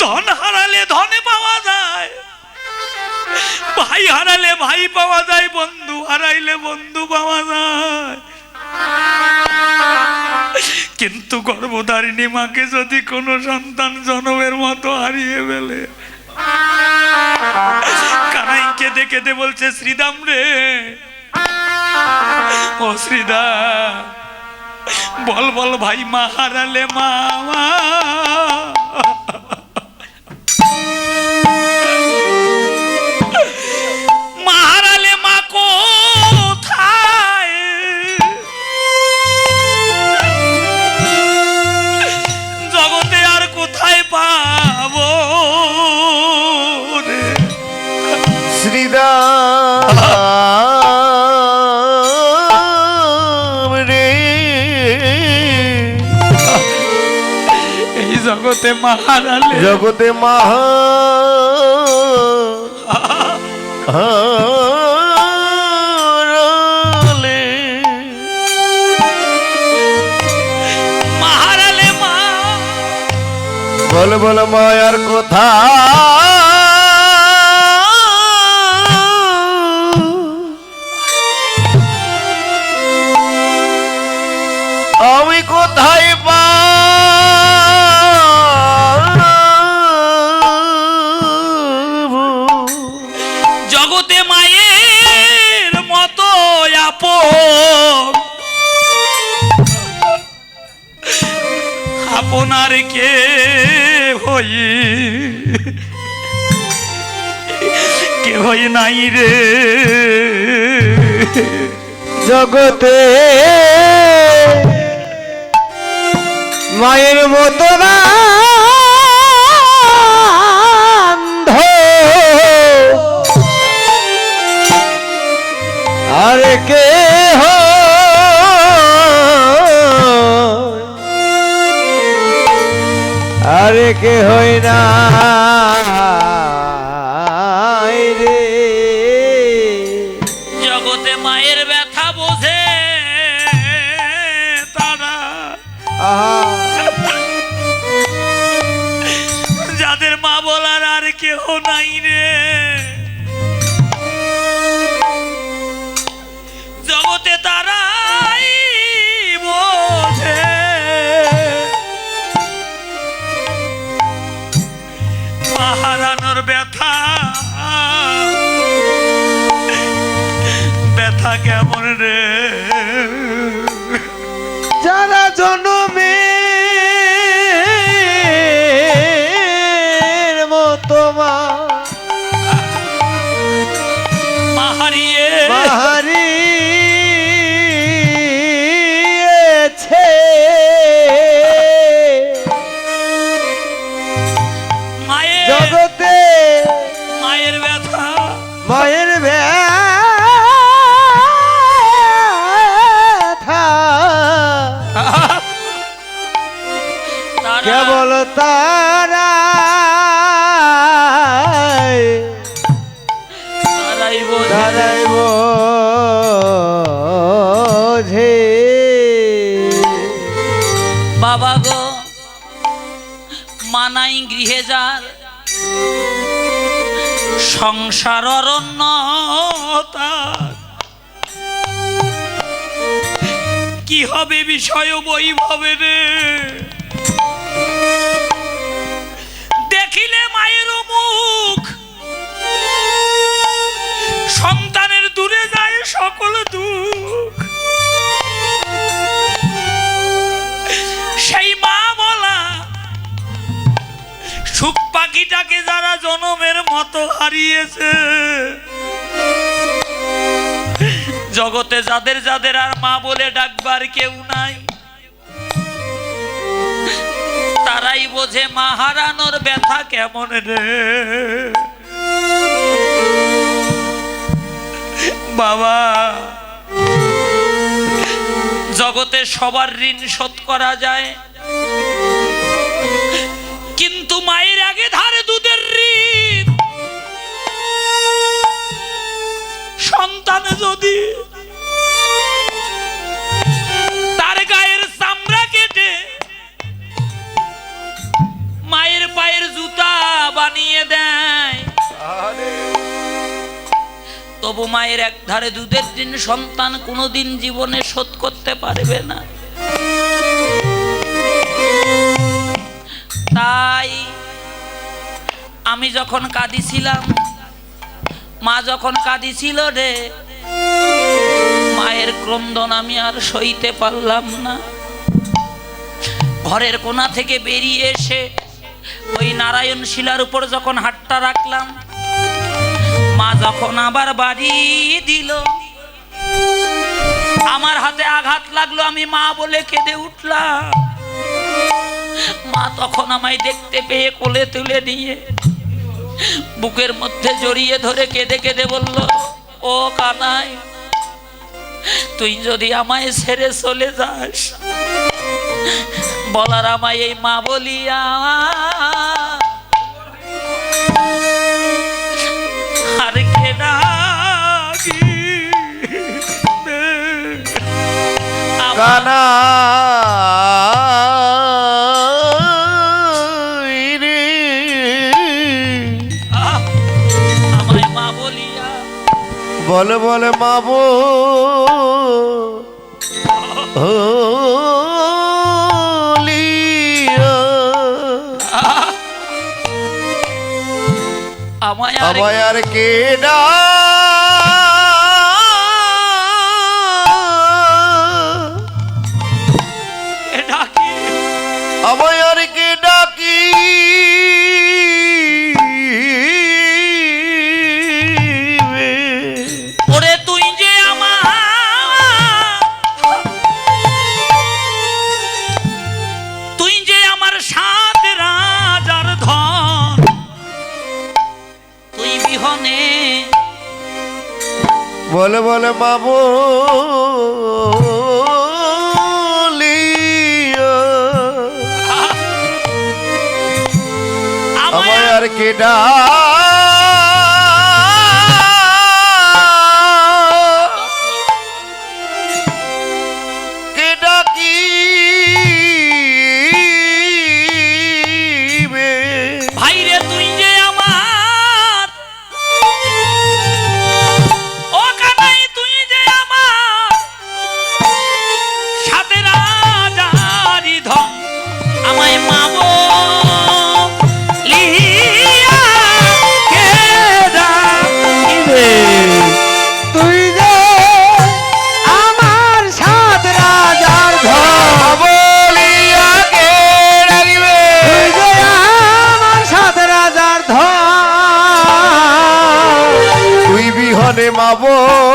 ধন হারালে ধনে পাওয়া যায়। ভাই হারালে ভাই পাওয়া যায়, বন্ধু হারাইলে বন্ধু পাওয়া যায়। কিন্তু গর্ভধারিণী মাকে যদি কোনো সন্তান জনমের মতো হারিয়ে ফেলে কানাই কেঁদে কেঁদে বলছে, শ্রীদাম রে, ও শ্রীদাম, বল বল ভাই, মা হারালে মা শ্রীরাম রে। এই জগতে মা হারালে জগতে মাহা বল বল মায়ার কথা। জগতে মায়ের মতো আপন। আপনার কে হই কে হই নাই রে। জগতে মায়ের মতো বান্ধ আর কে আরে কে হই না রে? জগতে মায়ের ব্যথা বোঝে তারা। যাদের মা বলার আর কেহ নাই রে। রে। যারা জনমে মতো মা হারিয়ে কেবল তারা তারাই বোঝে। তারাই বাবা গো মানাই গৃহে যার সংসার অরণ্য কি হবে বিষয় বৈভবে রে দেখিলে মায়ের মুখ। সন্তানের দূরে যায় সকল দুঃখ। সেই মা বলা, সুখ পাখিটাকে যারা জনমের মতো হারিয়েছে, জগতে যাদের যাদের আর মা বলে ডাকবার কেউ নাই। বোঝে মা হারানোর ব্যথা কেমন রে? বাবা জগতে সবার ঋণ শোধ করা যায়। বানিয়ে দেয়। তবু মায়ের এক ধারে দুধের দিন সন্তান কোনোদিন জীবনে শোধ করতে পারবে না। তাই আমি যখন কাঁদিছিলাম মা যখন কাঁদিছিল রে মায়ের ক্রন্দন আমি আর সইতে পারলাম না। ঘরের কোণা থেকে বেরিয়ে এসে ওই নারায়ণ শিলার উপর যখন হাতটা রাখলাম, মা যখন আবার বাড়ি দিল, আমার হাতে আঘাত লাগল, আমি মা বলে কেঁদে উঠলাম। মা তখন আমায় দেখতে পেয়ে কোলে তুলে নিয়ে বুকের মধ্যে জড়িয়ে ধরে কেঁদে কেঁদে বলল, ও কানাই, তুই যদি আমায় ছেড়ে চলে যাস বলার আমায় এই মা বলিয়া। আর? আমার কানা বল বল মাবো আহ, আমায় আর আর বলে বলে বাবু আর কেডা বিহনে